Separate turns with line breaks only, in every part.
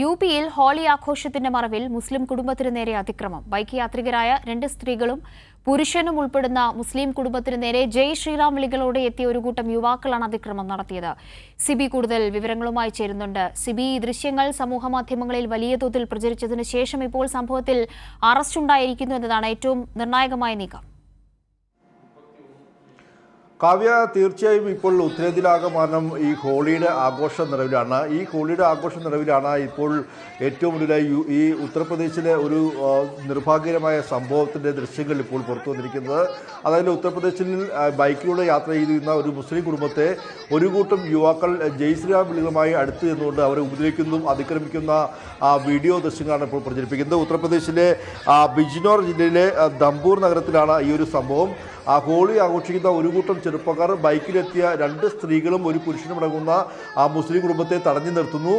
U പിയിൽ holy ആഘോഷത്തിന്റെ മറവിൽ മുസ്ലിം കുടുംബത്തിനു നേരെ അതിക്രമം. ബൈക്ക് യാത്രികരായ രണ്ട് സ്ത്രീകളും പുരുഷനും ഉൾപ്പെടുന്ന മുസ്ലിം കുടുംബത്തിനു നേരെ ജയ് ശ്രീറാം വിളികളോടെ എത്തിയ ഒരു കൂട്ടം യുവാക്കളാണ് അതിക്രമം നടത്തിയത്. സിബി കൂടുതൽ വിവരങ്ങളുമായി ചേരുന്നുണ്ട്. സിബി ഈ ദൃശ്യങ്ങൾ സമൂഹമാധ്യമങ്ങളിൽ വലിയ തോതിൽ പ്രചരിച്ചതിനു ശേഷം ഇപ്പോൾ സംഭവത്തിൽ അറസ്റ്റുണ്ടായിരിക്കുന്നു എന്നതാണ് ഏറ്റവും നിർണായകമായ നീക്കം.
കാവ്യ തീർച്ചയായും ഇപ്പോൾ ഉത്തരേന്ത്യയിലാകമാനം ഈ ഹോളിയുടെ ആഘോഷ നിറവിലാണ് ഈ ഹോളിയുടെ ആഘോഷ നിറവിലാണ് ഇപ്പോൾ ഏറ്റവും ഒടുവിലായി ഈ ഉത്തർപ്രദേശിലെ ഒരു നിർഭാഗ്യകരമായ സംഭവത്തിന്റെ ദൃശ്യങ്ങൾ ഇപ്പോൾ പുറത്തു വന്നിരിക്കുന്നത്. അതായത് ഉത്തർപ്രദേശിൽ ബൈക്കിലൂടെ യാത്ര ചെയ്തിരുന്ന ഒരു മുസ്ലിം കുടുംബത്തെ ഒരു കൂട്ടം യുവാക്കൾ ജയ് ശ്രീറാം വിളികളുമായി അടുത്ത് നിന്നുകൊണ്ട് അവരെ ഉപദ്രവിക്കുന്നതും അതിക്രമിക്കുന്ന ആ, വീഡിയോ ദൃശ്യങ്ങളാണ് ഇപ്പോൾ പ്രചരിപ്പിക്കുന്നത്. ഉത്തർപ്രദേശിലെ ബിജ്നോർ ജില്ലയിലെ ദമ്പൂർ നഗരത്തിലാണ് ഈ ഒരു സംഭവം. ആ ഹോളി ആഘോഷിക്കുന്ന ഒരു കൂട്ടം ചെറുപ്പക്കാർ ബൈക്കിലെത്തിയ രണ്ട് സ്ത്രീകളും ഒരു പുരുഷനും അടങ്ങുന്ന ആ മുസ്ലിം കുടുംബത്തെ തടഞ്ഞു നിർത്തുന്നു.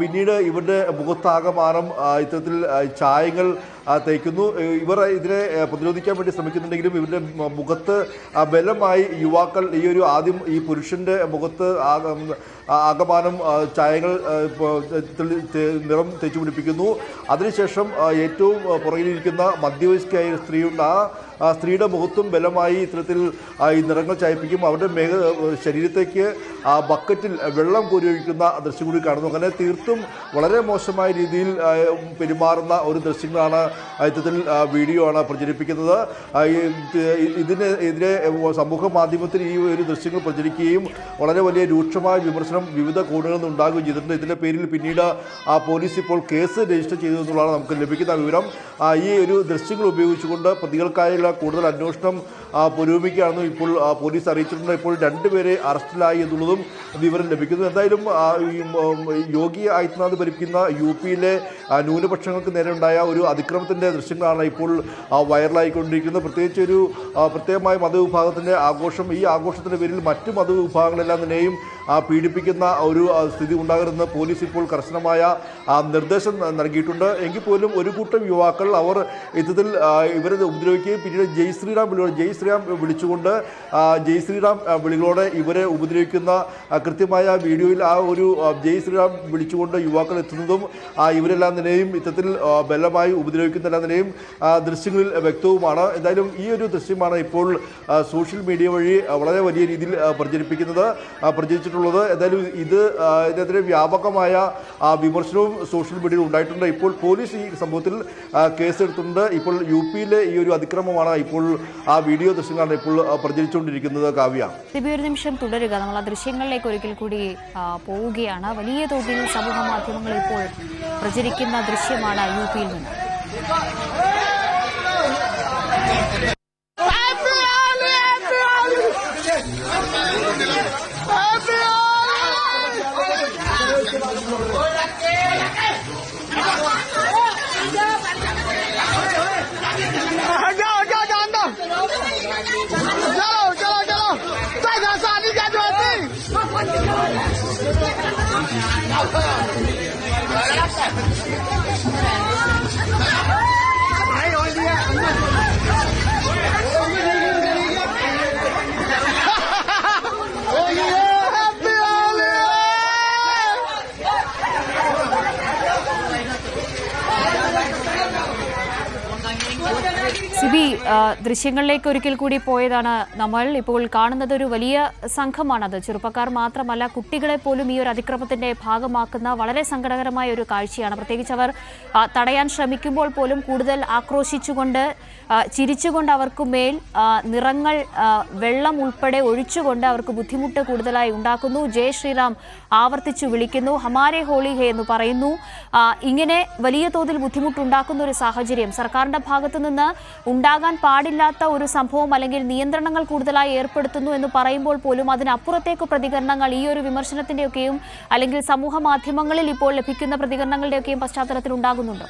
പിന്നീട് ഇവരുടെ മുഖത്താകമാനം ഇത്തരത്തിൽ ചായങ്ങൾ തേക്കുന്നു. ഇവർ ഇതിനെ പ്രതിരോധിക്കാൻ വേണ്ടി ശ്രമിക്കുന്നുണ്ടെങ്കിലും ഇവരുടെ മുഖത്ത് ബലമായി യുവാക്കൾ ഈ ഒരു ആദ്യം ഈ പുരുഷന്റെ മുഖത്ത് ആകമാനം ചായങ്ങൾ നിറം തേച്ചു പിടിപ്പിക്കുന്നു. അതിനുശേഷം ഏറ്റവും പുറകിലിരിക്കുന്ന മധ്യവയസ്കയായ സ്ത്രീയുണ്ട്. ആ സ്ത്രീയുടെ മുഖത്തും ബലമായി ഇത്തരത്തിൽ ഈ നിറങ്ങൾ ചായപ്പിക്കും. അവരുടെ മേഘ ശരീരത്തേക്ക് ആ ബക്കറ്റിൽ വെള്ളം കോരിയൊഴിക്കുന്ന ദൃശ്യം കൂടി കാണുന്നു. അങ്ങനെ തീർത്തും വളരെ മോശമായ രീതിയിൽ പെരുമാറുന്ന ഒരു ദൃശ്യങ്ങളാണ് ഇത്തരത്തിൽ വീഡിയോ ആണ് പ്രചരിപ്പിക്കുന്നത്. ഇതിനെതിരെ സമൂഹ മാധ്യമത്തിൽ ഈ ഒരു ദൃശ്യങ്ങൾ പ്രചരിക്കുകയും വളരെ വലിയ രൂക്ഷമായ വിമർശനം വിവിധ കോണുകളിൽ നിന്ന് ഉണ്ടാകുകയും ചെയ്തിട്ടുണ്ട്. ഇതിന്റെ പേരിൽ പിന്നീട് ആ പോലീസ് ഇപ്പോൾ കേസ് രജിസ്റ്റർ ചെയ്തു എന്നുള്ളതാണ് നമുക്ക് ലഭിക്കുന്ന വിവരം. ഈ ഒരു ദൃശ്യങ്ങൾ ഉപയോഗിച്ചുകൊണ്ട് പ്രതികൾക്കായുള്ള കൂടുതൽ അന്വേഷണം പുരോഗമിക്കുകയാണെന്നും ഇപ്പോൾ പോലീസ് അറിയിച്ചിട്ടുണ്ട്. ഇപ്പോൾ രണ്ടുപേരെ അറസ്റ്റിലായി എന്നുള്ളതും വിവരം ലഭിക്കുന്നു. എന്തായാലും യോഗി ആദിത്യനാഥ് ഭരിക്കുന്ന യു പിയിലെ ന്യൂനപക്ഷങ്ങൾക്ക് നേരെ ഉണ്ടായ ഒരു അതിക്രമത്തിന്റെ ദൃശ്യങ്ങളാണ് ഇപ്പോൾ വൈറലായിക്കൊണ്ടിരിക്കുന്നത്. പ്രത്യേകിച്ച് ഒരു പ്രത്യേകമായ മതവിഭാഗത്തിന്റെ ആഘോഷം. ഈ ആഘോഷത്തിന്റെ പേരിൽ മറ്റു മതവിഭാഗങ്ങളെല്ലാം തന്നെയും പീഡിപ്പിക്കുന്ന ഒരു സ്ഥിതി ഉണ്ടാകരുതെന്ന് പോലീസ് ഇപ്പോൾ കർശനമായ നിർദ്ദേശം നൽകിയിട്ടുണ്ട്. എങ്കിൽ പോലും ഒരു കൂട്ടം യുവാക്കൾ അവർ ഇത്തരത്തിൽ ഇവരെ ഉപദ്രവിക്കുകയും പിന്നീട് ജയ് ശ്രീറാം വിളിയോട് ജയ് ശ്രീറാം വിളിച്ചുകൊണ്ട് ജയ് ശ്രീറാം വിളികളോടെ ഇവരെ ഉപദ്രവിക്കുന്ന കൃത്യമായ വീഡിയോയിൽ ആ ഒരു ജയ് ശ്രീറാം വിളിച്ചുകൊണ്ട് യുവാക്കൾ എത്തുന്നതും ഇവരെല്ലാം തന്നെയും ഇത്തരത്തിൽ ബലമായി ഉപദ്രവിക്കുന്നെല്ലാം തന്നെയും നിലയും ദൃശ്യങ്ങളിൽ വ്യക്തവുമാണ്. എന്തായാലും ഈ ഒരു ദൃശ്യമാണ് ഇപ്പോൾ സോഷ്യൽ മീഡിയ വഴി വളരെ വലിയ രീതിയിൽ പ്രചരിപ്പിക്കുന്നത് പ്രചരിച്ചിട്ടുള്ളത്. എന്തായാലും ഇത് ഇതിനെതിരെ വ്യാപകമായ വിമർശനവും സോഷ്യൽ മീഡിയയിൽ ഉണ്ടായിട്ടുണ്ട്. ഇപ്പോൾ പോലീസ് ഈ സംഭവത്തിൽ കേസെടുത്തിട്ടുണ്ട്. ഇപ്പോൾ യു പിയിലെ ഈ ഒരു അതിക്രമമാണ് ഇപ്പോൾ ആ വീഡിയോ ദൃശ്യങ്ങളാണ് ഇപ്പോൾ പ്രചരിച്ചുകൊണ്ടിരിക്കുന്നത്. കാവ്യ.
ഒരു നിമിഷം തുടരുക. നമ്മൾ ആ ദൃശ്യങ്ങളിലേക്ക് ഒരിക്കൽ കൂടി പോവുകയാണ്. വലിയ തോതിൽ സമൂഹ മാധ്യമങ്ങൾ ഇപ്പോൾ പ്രചരിക്കുന്ന ദൃശ്യമാണ് യു പിയിൽ നിന്ന്. ദൃശ്യങ്ങളിലേക്ക് ഒരിക്കൽ കൂടി പോയതാണ് നമ്മൾ. ഇപ്പോൾ കാണുന്നത് ഒരു വലിയ സംഘമാണത്. ചെറുപ്പക്കാർ മാത്രമല്ല കുട്ടികളെ പോലും ഈ ഒരു അതിക്രമത്തിന്റെ ഭാഗമാക്കുന്ന വളരെ സങ്കടകരമായ ഒരു കാഴ്ചയാണ്. പ്രത്യേകിച്ച് അവർ തടയാൻ ശ്രമിക്കുമ്പോൾ പോലും കൂടുതൽ ആക്രോശിച്ചുകൊണ്ട് ചിരിച്ചുകൊണ്ട് അവർക്ക് മേൽ നിറങ്ങൾ വെള്ളം ഉൾപ്പെടെ ഒഴിച്ചുകൊണ്ട് അവർക്ക് ബുദ്ധിമുട്ട് കൂടുതലായി ഉണ്ടാക്കുന്നു. ജയ് ശ്രീറാം ആവർത്തിച്ചു വിളിക്കുന്നു. ഹമാരെ ഹോളി ഹേ എന്ന് പറയുന്നു. ഇങ്ങനെ വലിയ തോതിൽ ബുദ്ധിമുട്ടുണ്ടാക്കുന്ന ഒരു സാഹചര്യം സർക്കാരിന്റെ ഭാഗത്തു നിന്ന് ഉണ്ടാകാൻ പാടില്ലാത്ത ഒരു സംഭവം അല്ലെങ്കിൽ നിയന്ത്രണങ്ങൾ കൂടുതലായി ഏർപ്പെടുത്തുന്നു എന്ന് പറയുമ്പോൾ പോലും അതിനപ്പുറത്തേക്ക് പ്രതികരണങ്ങൾ ഈ ഒരു വിമർശനത്തിന്റെയൊക്കെയും അല്ലെങ്കിൽ സമൂഹ മാധ്യമങ്ങളിൽ ഇപ്പോൾ ലഭിക്കുന്ന പ്രതികരണങ്ങളുടെയൊക്കെയും പശ്ചാത്തലത്തിൽ ഉണ്ടാകുന്നുണ്ടോ.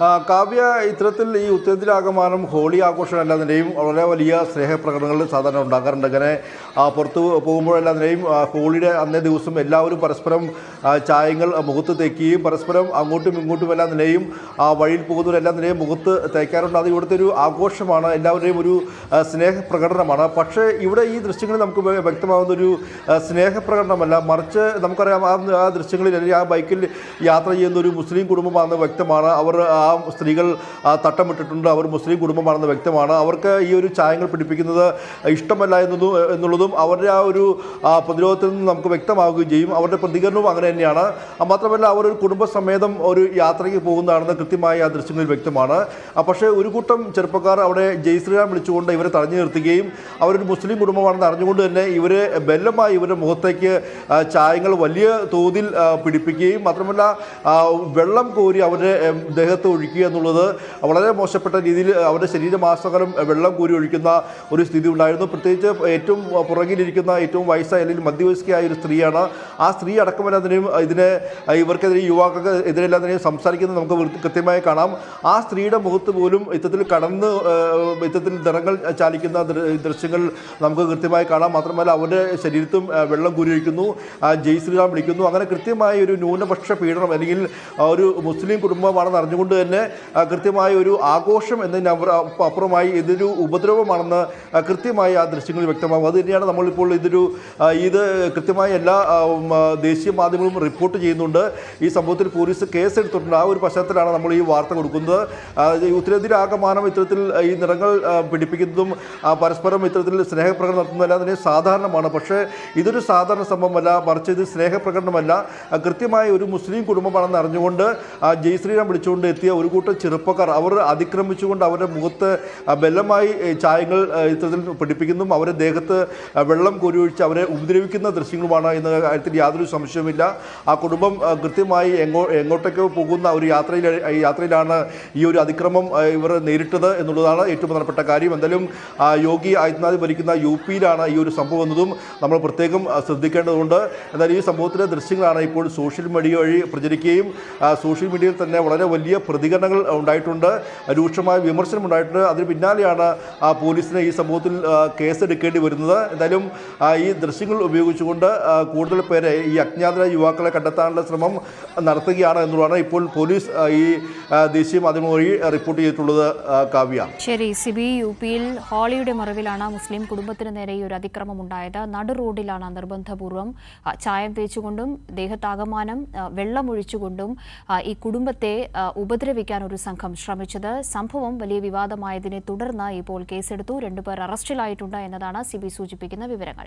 കാവ്യ ഇത്തരത്തിൽ ഈ ഉത്തരത്തിലാകമാനം ഹോളി ആഘോഷം എല്ലാത്തിന്റെയും വളരെ വലിയ സ്നേഹപ്രകടനങ്ങൾ സാധാരണ ഉണ്ടാകാറുണ്ട്. അങ്ങനെ പുറത്ത് പോകുമ്പോഴെല്ലാത്തിന്റെയും ഹോളിയുടെ അന്നേ ദിവസം എല്ലാവരും പരസ്പരം ചായങ്ങൾ മുഖത്ത് തേക്കുകയും പരസ്പരം അങ്ങോട്ടും ഇങ്ങോട്ടും എല്ലാത്തിന്റെയും വഴിയിൽ പോകുന്നവരെല്ലാം നിലയും മുഖത്ത് തേക്കാറുണ്ട്. അത് ഇവിടുത്തെ ഒരു ആഘോഷമാണ്. എല്ലാവരുടെയും ഒരു സ്നേഹപ്രകടനമാണ്. പക്ഷേ ഇവിടെ ഈ ദൃശ്യങ്ങളിൽ നമുക്ക് വ്യ- വ്യക്തമാകുന്ന ഒരു സ്നേഹപ്രകടനമല്ല. മറിച്ച് നമുക്കറിയാം ആ ദൃശ്യങ്ങളിൽ അല്ലെങ്കിൽ ആ ബൈക്കിൽ യാത്ര ചെയ്യുന്ന ഒരു മുസ്ലിം കുടുംബമാണെന്ന് വ്യക്തമാണ്. അവർ ആ സ്ത്രീകൾ തട്ടമിട്ടിട്ടുണ്ട്. അവർ മുസ്ലിം കുടുംബമാണെന്ന് വ്യക്തമാണ്. അവർക്ക് ഈ ഒരു ചായങ്ങൾ പിടിപ്പിക്കുന്നത് ഇഷ്ടമല്ല എന്നതും എന്നുള്ളതും അവരുടെ ആ ഒരു പ്രതിരോധത്തിൽ നിന്ന് നമുക്ക് വ്യക്തമാവുകയും ചെയ്യും. അവരുടെ പ്രതികരണവും അങ്ങനെ തന്നെയാണ്. മാത്രമല്ല അവർ ഒരു കുടുംബസമേതം ഒരു യാത്രയ്ക്ക് പോകുന്നതാണെന്ന് കൃത്യമായി ആ ദൃശ്യങ്ങളിൽ വ്യക്തമാണ്. പക്ഷേ ഒരു കൂട്ടം ചെറുപ്പക്കാർ അവിടെ ജയ് ശ്രീറാം വിളിച്ചുകൊണ്ട് ഇവരെ തടഞ്ഞു നിർത്തുകയും അവരൊരു മുസ്ലിം കുടുംബമാണെന്ന് അറിഞ്ഞുകൊണ്ട് തന്നെ ഇവരെ ബെല്ലമായി ഇവരുടെ മുഖത്തേക്ക് ചായങ്ങൾ വലിയ തോതിൽ പിടിപ്പിക്കുകയും മാത്രമല്ല വെള്ളം കോരി അവരുടെ ദേഹത്ത് ഒഴിക്കുക എന്നുള്ളത് വളരെ മോശപ്പെട്ട രീതിയിൽ അവരുടെ ശരീരമാസകലം വെള്ളം കൂരി ഒഴിക്കുന്ന ഒരു സ്ഥിതി ഉണ്ടായിരുന്നു. പ്രത്യേകിച്ച് ഏറ്റവും പുറകിലിരിക്കുന്ന ഏറ്റവും വയസ്സായ അല്ലെങ്കിൽ മധ്യവയസ്കയായ ഒരു സ്ത്രീയാണ്. ആ സ്ത്രീ അടക്കമല്ലാതിനെയും ഇതിനെ ഇവർക്കെതിരെ യുവാക്കൾക്ക് എതിരെല്ലാത്തിനെയും സംസാരിക്കുന്നത് നമുക്ക് കൃത്യമായി കാണാം. ആ സ്ത്രീയുടെ മുഖത്ത് പോലും ഇത്തരത്തിൽ കടന്ന് ഇത്തരത്തിൽ നിറങ്ങൾ ചാലിക്കുന്ന ദൃശ്യങ്ങൾ നമുക്ക് കൃത്യമായി കാണാം. മാത്രമല്ല അവരുടെ ശരീരത്തും വെള്ളം കുരിയിക്കുന്നു ജയ് ശ്രീറാം വിളിക്കുന്നു. അങ്ങനെ കൃത്യമായ ഒരു ന്യൂനപക്ഷ പീഡനം അല്ലെങ്കിൽ ഒരു മുസ്ലിം കുടുംബമാണെന്ന് അറിഞ്ഞുകൊണ്ട് തന്നെ ആ, കൃത്യമായ ഒരു ആഘോഷം എന്നതിന് അപ്പുറ- അപ്പുറമായി ഇതൊരു ഉപദ്രവമാണെന്ന് കൃത്യമായി ആ ദൃശ്യങ്ങളിൽ വ്യക്തമാകും. അത് തന്നെയാണ് നമ്മളിപ്പോൾ ഇതൊരു ഇത് കൃത്യമായി എല്ലാ ദേശീയ മാധ്യമങ്ങളും റിപ്പോർട്ട് ചെയ്യുന്നുണ്ട്. ഈ സംഭവത്തിൽ പോലീസ് കേസ് എടുത്തിട്ടുണ്ട് ആ ഒരു പശ്ചാത്തലമാണ് നമ്മൾ ഈ വാർത്ത കൊടുക്കുന്നത്. ഉത്തരേന്ത്യ ആകമാനം ഇത്തരത്തിൽ ഈ നിറങ്ങൾ പിടിപ്പിക്കുന്നതും പരസ്പരം ഇത്തരത്തിൽ സ്നേഹപ്രകടനം നടത്തുന്നതെല്ലാം തന്നെ സാധാരണമാണ്. പക്ഷേ ഇതൊരു സാധാരണ സംഭവമല്ല മറിച്ച് ഇത് സ്നേഹപ്രകടനമല്ല. കൃത്യമായ ഒരു മുസ്ലിം കുടുംബമാണെന്ന് അറിഞ്ഞുകൊണ്ട് ജയ് ശ്രീറാം വിളിച്ചുകൊണ്ട് എത്തിയ ഒരു കൂട്ടം ചെറുപ്പക്കാർ അവർ അതിക്രമിച്ചുകൊണ്ട് അവരുടെ മുഖത്ത് ബലമായി ചായങ്ങൾ ഇത്തരത്തിൽ പിടിപ്പിക്കുന്നതും അവരെ ദേഹത്ത് വെള്ളം കോരിയൊഴിച്ച് അവരെ ഉപദ്രവിക്കുന്ന ദൃശ്യങ്ങളുമാണ് എന്ന കാര്യത്തിൽ യാതൊരു സംശയവുമില്ല. ആ കുടുംബം കൃത്യമായി എങ്ങോ എങ്ങോട്ടേക്കോ പോകുന്ന ഒരു യാത്രയിൽ യാത്രയിലാണ് ഈ ഒരു അതിക്രമം ഇവർ നേരിട്ടത് എന്നുള്ളതാണ് ഏറ്റവും പ്രധാനപ്പെട്ട കാര്യം. എന്തായാലും യോഗി ആദിത്യനാഥ് ഭരിക്കുന്ന യു പിയിലാണ് ഈ ഒരു സംഭവം എന്നതും നമ്മൾ പ്രത്യേകം ശ്രദ്ധിക്കേണ്ടതുണ്ട്. എന്നാൽ ഈ സംഭവത്തിലെ ദൃശ്യങ്ങളാണ് ഇപ്പോൾ സോഷ്യൽ മീഡിയ വഴി പ്രചരിക്കുകയും സോഷ്യൽ മീഡിയയിൽ തന്നെ വളരെ വലിയ പ്രതികരണങ്ങൾ ഉണ്ടായിട്ടുണ്ട്. രൂക്ഷമായ വിമർശനം ഉണ്ടായിട്ടുണ്ട്. അതിന് പിന്നാലെയാണ് ആ, പോലീസിന് ഈ സംഭവത്തിൽ കേസെടുക്കേണ്ടി വരുന്നത്. എന്തായാലും ഈ ദൃശ്യങ്ങൾ ഉപയോഗിച്ചുകൊണ്ട് കൂടുതൽ പേരെ ഈ അജ്ഞാതരായ യുവാക്കളെ കണ്ടെത്താനുള്ള ശ്രമം നടത്തുകയാണ് എന്നുള്ളതാണ് ഇപ്പോൾ പോലീസ് ഈ ദേശീയ മാധ്യമം വഴി റിപ്പോർട്ട് ചെയ്തിട്ടുള്ളത് കാവ്യ.
ശരി സിബി യു പിയിൽ ഹോളിയുടെ മറവിലാണ് മുസ്ലിം കുടുംബത്തിന് നേരെ ഈ ഒരു അതിക്രമം ഉണ്ടായത്. നടു റോഡിലാണ് നിർബന്ധപൂർവം ചായം തേച്ചുകൊണ്ടും ദേഹത്താകമാനം വെള്ളമൊഴിച്ചുകൊണ്ടും ഈ കുടുംബത്തെ ആ, ഉപദ്രവിക്കാൻ ഒരു സംഘം ശ്രമിച്ചത്. സംഭവം വലിയ വിവാദമായതിനെ തുടർന്ന് ഇപ്പോൾ കേസെടുത്തു. രണ്ടുപേർ അറസ്റ്റിലായിട്ടുണ്ട് എന്നതാണ് സിബി സൂചിപ്പിക്കുന്ന വിവരങ്ങൾ.